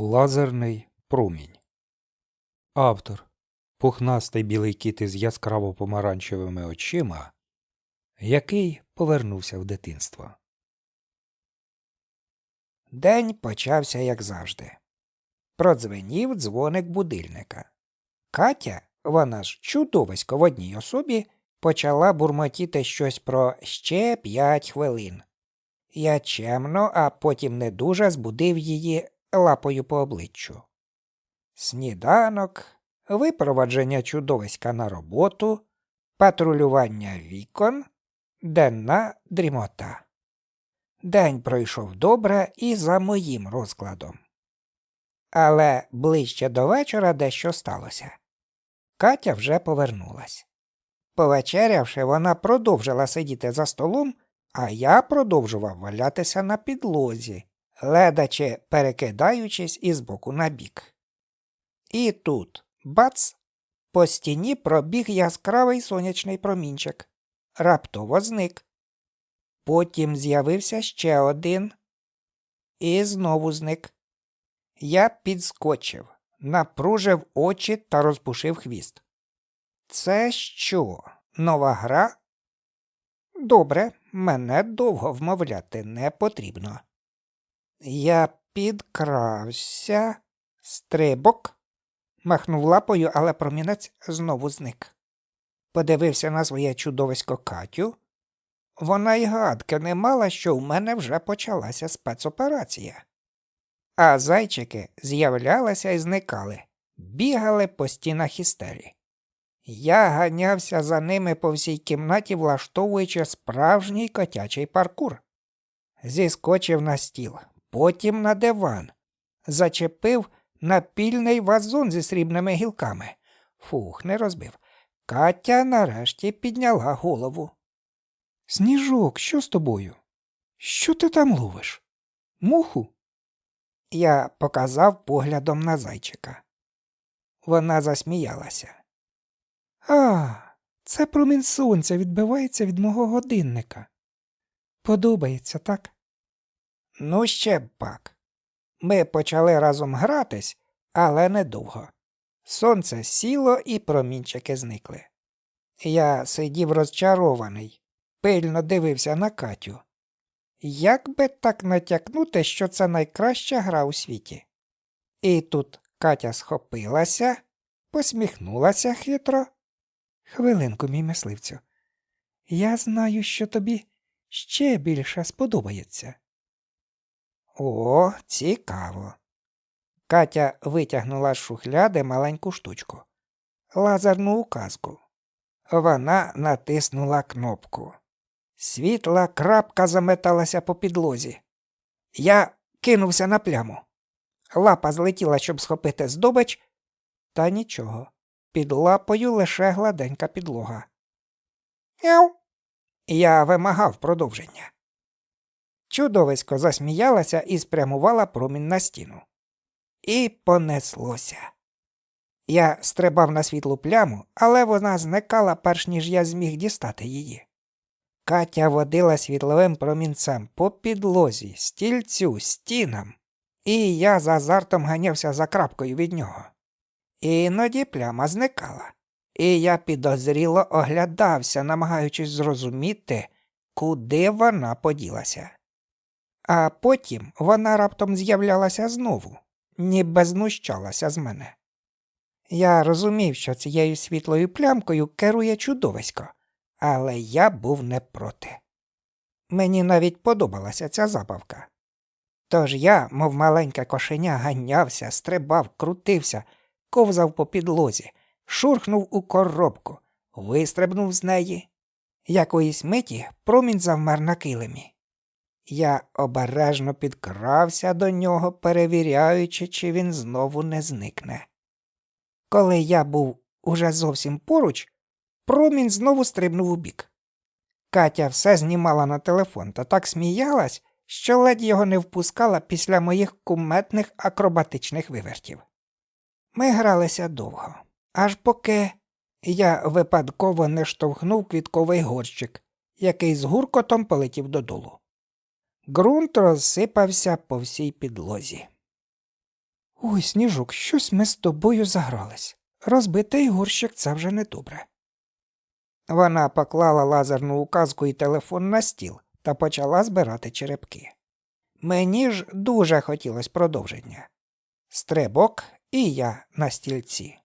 Лазерний промінь. Автор пухнастий білий кіт із яскраво помаранчевими очима, який повернувся в дитинство. День почався, як завжди. Продзвенів дзвоник будильника. Катя, вона ж чудовисько в одній особі, почала бурмотіти щось про ще п'ять хвилин. Я чемно, а потім не дуже збудив її лапою по обличчю. Сніданок, випровадження чудовиська на роботу, патрулювання вікон, денна дрімота. День пройшов добре і за моїм розкладом. Але ближче до вечора дещо сталося. Катя вже повернулась. Повечерявши, вона продовжила сидіти за столом, а я продовжував валятися на підлозі, ледаче перекидаючись із боку на бік. І тут, бац, по стіні пробіг яскравий сонячний промінчик. Раптово зник. Потім з'явився ще один і знову зник. Я підскочив, напружив очі та розпушив хвіст. Це що, нова гра? Добре, мене довго вмовляти не потрібно. Я підкрався, стрибок, махнув лапою, але промінець знову зник. Подивився на своє чудовисько Катю. Вона й гадки не мала, що в мене вже почалася спецоперація. А зайчики з'являлися і зникали, бігали по стінах істері. Я ганявся за ними по всій кімнаті, влаштовуючи справжній котячий паркур. Зіскочив на стіл, потім на диван, зачепив напільний вазон зі срібними гілками. Фух, не розбив. Катя нарешті підняла голову. Сніжок, що з тобою? Що ти там ловиш? Муху? Я показав поглядом на зайчика. Вона засміялася. А, це промінь сонця відбивається від мого годинника. Подобається, так? Ну, ще б пак. Ми почали разом гратись, але недовго. Сонце сіло і промінчики зникли. Я сидів розчарований, пильно дивився на Катю. Як би так натякнути, що це найкраща гра у світі? І тут Катя схопилася, посміхнулася хитро. Хвилинку, мій мисливцю. Я знаю, що тобі ще більше сподобається. О, цікаво. Катя витягнула з шухляди маленьку штучку. Лазерну указку. Вона натиснула кнопку. Світла крапка заметалася по підлозі. Я кинувся на пляму. Лапа злетіла, щоб схопити здобич, та нічого. Під лапою лише гладенька підлога. Яу. Я вимагав продовження. Чудовисько засміялася і спрямувала промінь на стіну. І понеслося. Я стрибав на світлу пляму, але вона зникала, перш ніж я зміг дістати її. Катя водила світловим промінцем по підлозі, стільцю, стінам, і я з азартом ганявся за крапкою від нього. Іноді пляма зникала, і я підозріло оглядався, намагаючись зрозуміти, куди вона поділася. А потім вона раптом з'являлася знову, ніби знущалася з мене. Я розумів, що цією світлою плямкою керує чудовисько, але я був не проти. Мені навіть подобалася ця забавка. Тож я, мов маленьке кошеня, ганявся, стрибав, крутився, ковзав по підлозі, шурхнув у коробку, вистрибнув з неї. Якоїсь миті промінь завмер на килимі. Я обережно підкрався до нього, перевіряючи, чи він знову не зникне. Коли я був уже зовсім поруч, промінь знову стрибнув у бік. Катя все знімала на телефон та так сміялась, що ледь його не впускала після моїх куметних акробатичних вивертів. Ми гралися довго, аж поки я випадково не штовхнув квітковий горщик, який з гуркотом полетів додолу. Ґрунт розсипався по всій підлозі. Ой, сніжок, щось ми з тобою загрались. Розбитий горщик це вже не добре. Вона поклала лазерну указку і телефон на стіл та почала збирати черепки. Мені ж дуже хотілося продовження. Стрибок і я на стільці.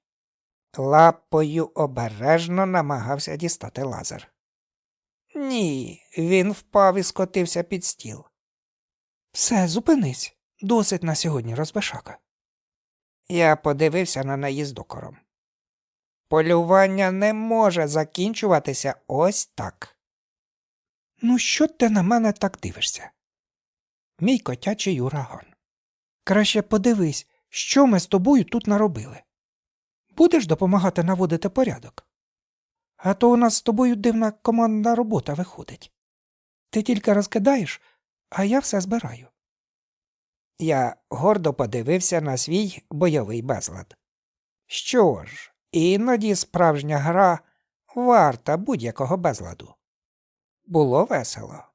Лапою обережно намагався дістати лазер. Ні, він впав і скотився під стіл. Все, зупинись. Досить на сьогодні розбешака. Я подивився на неї з докором. Полювання не може закінчуватися ось так. Ну, що ти на мене так дивишся? Мій котячий ураган. Краще подивись, що ми з тобою тут наробили. Будеш допомагати наводити порядок? А то у нас з тобою дивна командна робота виходить. Ти тільки розкидаєш, а я все збираю. Я гордо подивився на свій бойовий безлад. Що ж, іноді справжня гра варта будь-якого безладу. Було весело.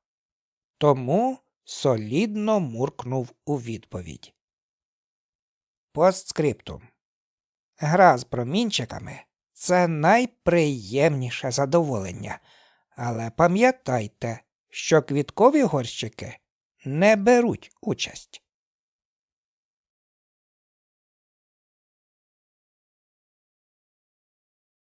Тому солідно муркнув у відповідь. Постскриптум. Гра з промінчиками це найприємніше задоволення, але пам'ятайте, що квіткові горщики не беруть участь.